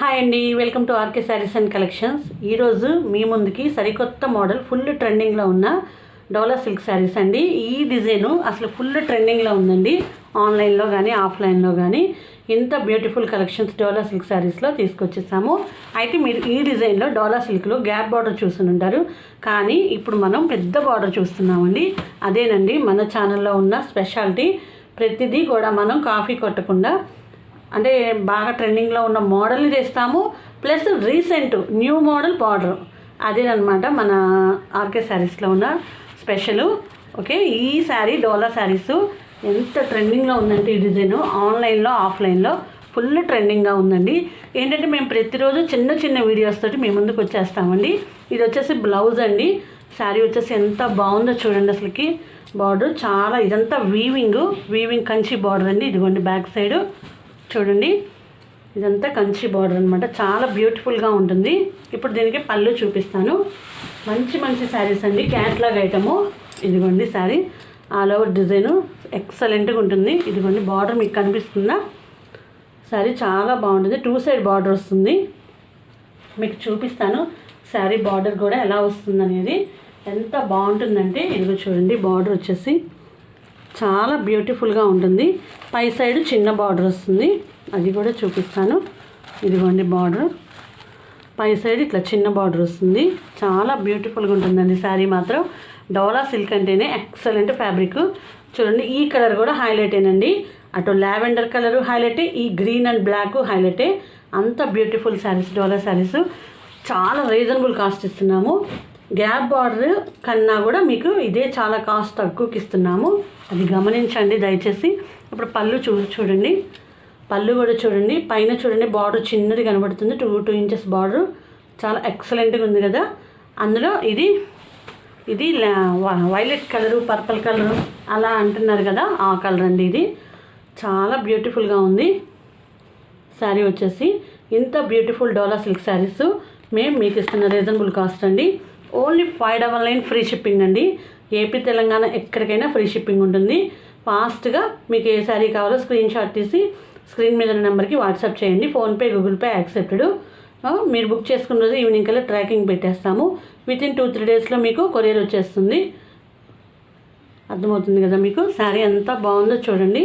Hi అండి welcome to RK saris and collections ఈరోజు మీ ముందుకి సరికొత్త మోడల్ ఫుల్ ట్రెండింగ్లో ఉన్న డోలా సిల్క్ శారీస్ అండి. ఈ డిజైను అసలు ఫుల్ ట్రెండింగ్లో ఉందండి. ఆన్లైన్లో కానీ ఆఫ్లైన్లో కానీ ఇంత బ్యూటిఫుల్ కలెక్షన్స్ డోలా సిల్క్ శారీస్లో తీసుకొచ్చేసాము. అయితే మీరు ఈ డిజైన్లో డోలా సిల్క్లో గ్యాప్ బార్డర్ చూసుని ఉంటారు. కానీ ఇప్పుడు మనం పెద్ద బార్డర్ చూస్తున్నామండి. అదేనండి మన ఛానల్లో ఉన్న స్పెషాలిటీ ప్రతిదీ కూడా మనం కాఫీ కొట్టకుండా అంటే బాగా ట్రెండింగ్లో ఉన్న మోడల్ని తెస్తాము plus recent new model border అదేనమాట మన ఆర్కే శారీస్లో ఉన్న స్పెషల్ ఓకే ఈ శారీ డోలా శారీస్ ఎంత ట్రెండింగ్లో ఉందంటే ఈ డిజైన్ ఆన్లైన్లో ఆఫ్లైన్లో ఫుల్ ట్రెండింగ్గా ఉందండి. ఏంటంటే మేము ప్రతిరోజు చిన్న చిన్న వీడియోస్ తోటి మేము ముందుకు వచ్చేస్తామండి. ఇది వచ్చేసి బ్లౌజ్ అండి. శారీ వచ్చేసి ఎంత బాగుందో చూడండి అసలుకి. బార్డర్ చాలా ఇదంతా వీవింగ్ వీవింగ్ కంచి బార్డర్ అండి. ఇదిగోండి బ్యాక్ సైడ్ చూడండి. ఇదంతా కంచి బార్డర్ అనమాట చాలా బ్యూటిఫుల్గా ఉంటుంది. ఇప్పుడు దీనికి పళ్ళు చూపిస్తాను. మంచి మంచి శారీస్ అండి. క్యాట్లాగ్ ఐటము ఇదిగోండి శారీ ఆల్ ఓవర్ డిజైను ఎక్సలెంట్గా ఉంటుంది. ఇదిగోండి బార్డర్ మీకు కనిపిస్తుందా శారీ చాలా బాగుంటుంది. టూ సైడ్ బార్డర్ వస్తుంది. మీకు చూపిస్తాను. శారీ బార్డర్ కూడా ఎలా వస్తుంది అనేది ఎంత బాగుంటుందంటే ఇదిగో చూడండి బార్డర్ వచ్చేసి చాలా బ్యూటిఫుల్గా ఉంటుంది. పై సైడ్ చిన్న బార్డర్ వస్తుంది. అది కూడా చూపిస్తాను. ఇదిగోండి బార్డర్. పై సైడ్ ఇట్లా చిన్న బార్డర్ వస్తుంది. చాలా బ్యూటిఫుల్గా ఉంటుందండి శారీ మాత్రం. డోలా సిల్క్ అంటేనే ఎక్సలెంట్ ఫ్యాబ్రిక్. చూడండి ఈ కలర్ కూడా హైలైటేనండి అటు లావెండర్ కలర్ హైలైటే ఈ గ్రీన్ అండ్ బ్లాక్ హైలైటే. అంత బ్యూటిఫుల్ శారీస్ డోలా శారీస్. చాలా రీజనబుల్ కాస్ట్ ఇస్తున్నాము. గ్యాప్ బార్డర్ కన్నా కూడా మీకు ఇదే చాలా కాస్ట్ తక్కువకి ఇస్తున్నాము అది గమనించండి దయచేసి. ఇప్పుడు పళ్ళు చూ చూడండి. పళ్ళు కూడా చూడండి. పైన చూడండి బార్డర్ చిన్నది కనబడుతుంది. Two two inches border. చాలా ఎక్సలెంట్గా ఉంది కదా. అందులో ఇది ఇది వైలెట్ కలరు పర్పుల్ కలరు అలా అంటున్నారు కదా ఆ కలర్ అండి ఇది. చాలా బ్యూటిఫుల్గా ఉంది. శారీ వచ్చేసి ఇంత బ్యూటిఫుల్ డోలా సిల్క్ శారీస్. మేము మీకు ఇస్తున్న రీజనబుల్ కాస్ట్ అండి. Only five double nine free shipping అండి. ఏపీ తెలంగాణ ఎక్కడికైనా ఫ్రీ షిప్పింగ్ ఉంటుంది. ఫాస్ట్గా మీకు ఏ శారీ కావాలో స్క్రీన్ షాట్ తీసి స్క్రీన్ మీద ఉన్న నెంబర్కి వాట్సాప్ చేయండి. PhonePe Google Pay accepted. మీరు బుక్ చేసుకున్న రోజు ఈవినింగ్ కల్లా ట్రాకింగ్ పెట్టేస్తాము. విత్ ఇన్ టూ త్రీ డేస్లో మీకు కొరియర్ వచ్చేస్తుంది. అర్థమవుతుంది కదా మీకు? శారీ ఎంత బాగుందో చూడండి.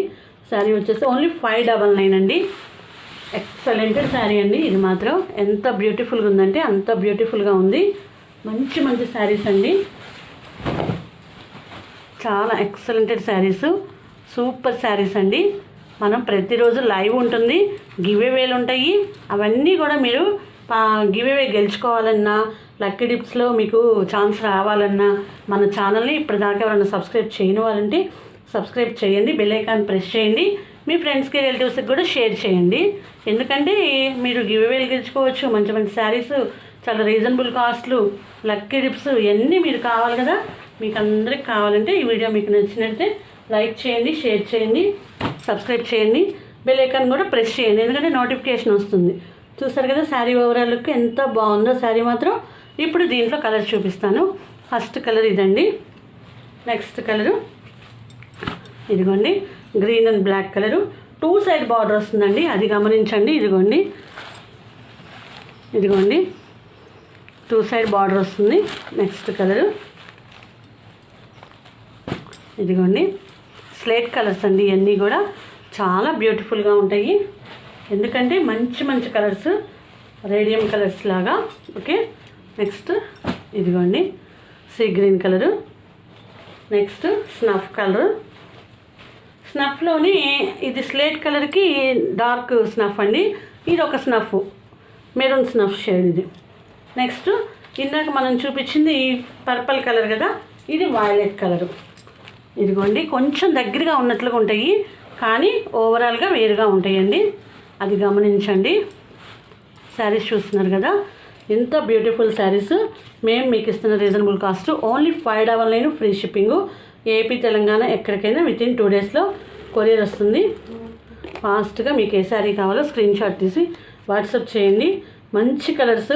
శారీ వచ్చేసి ఓన్లీ ఫైవ్ డబల్ నైన్ అండి. ఎక్సలెంట్ శారీ అండి. ఇది మాత్రం ఎంత బ్యూటిఫుల్గా ఉందంటే అంత బ్యూటిఫుల్గా ఉంది. మంచి మంచి శారీస్ అండి. చాలా ఎక్సలెంటెడ్ శారీస్. సూపర్ శారీస్ అండి. మనం ప్రతిరోజు లైవ్ ఉంటుంది. గివేవేలు ఉంటాయి. అవన్నీ కూడా మీరు గివేవే గెలుచుకోవాలన్నా లక్కీ డిప్స్లో మీకు ఛాన్స్ రావాలన్నా మన ఛానల్ని ఇప్పటిదాకా ఎవరైనా సబ్స్క్రైబ్ చేయని వాళ్ళంటే సబ్స్క్రైబ్ చేయండి. బెల్ ఐకాన్ ప్రెస్ చేయండి. మీ ఫ్రెండ్స్కి రిలేటివ్స్కి కూడా షేర్ చేయండి. ఎందుకంటే మీరు గివేవేలు గెలుచుకోవచ్చు. మంచి మంచి శారీస్ చాలా రీజనబుల్ కాస్ట్లు లక్కీ డిప్స్ ఇవన్నీ మీరు కావాలి కదా. మీకు అందరికి కావాలంటే ఈ వీడియో మీకు నచ్చినట్టే లైక్ చేయండి షేర్ చేయండి సబ్స్క్రైబ్ చేయండి. బెల్ ఐకాన్ కూడా ప్రెస్ చేయండి ఎందుకంటే నోటిఫికేషన్ వస్తుంది. చూస్తారు కదా శారీ ఓవరాల్ లుక్ ఎంత బాగుందో శారీ మాత్రం ఇప్పుడు దీంట్లో కలర్ చూపిస్తాను. ఫస్ట్ కలర్ ఇదండి. నెక్స్ట్ కలరు ఇదిగోండి green and black colour two side border వస్తుందండి అది గమనించండి ఇదిగోండి. ఇదిగోండి. టూ సైడ్ బార్డర్ వస్తుంది. Next colour. ఇదిగోండి. స్లేట్ కలర్స్ అండి ఇవన్నీ కూడా. చాలా బ్యూటిఫుల్గా ఉంటాయి. ఎందుకంటే మంచి మంచి కలర్స్ రేడియం కలర్స్ లాగా. ఓకే. నెక్స్ట్ ఇదిగోండి. Sea green colour. Next snuff colour. స్నఫ్లోని ఇది స్లేట్ కలర్కి డార్క్ స్నఫ్ అండి. ఇది ఒక స్నఫ్. మెరూన్ స్నఫ్ షేడ్ ఇది. నెక్స్ట్ ఇందాక మనం చూపించింది పర్పల్ కలర్ కదా? ఇది వైలెట్ కలరు ఇదిగోండి కొంచెం దగ్గరగా ఉన్నట్లుగా ఉంటాయి కానీ ఓవరాల్గా వేరుగా ఉంటాయండి. అది గమనించండి. శారీస్ చూస్తున్నారు కదా? ఎంత బ్యూటిఫుల్ శారీస్ మేము మీకు ఇస్తున్న reasonable cost only five double nine free shipping AP Telangana ఎక్కడికైనా విత్ ఇన్ టూ డేస్లో కొరియర్ వస్తుంది. ఫాస్ట్గా మీకు ఏ శారీ కావాలో స్క్రీన్ షాట్ తీసి వాట్సాప్ చేయండి. మంచి కలర్స్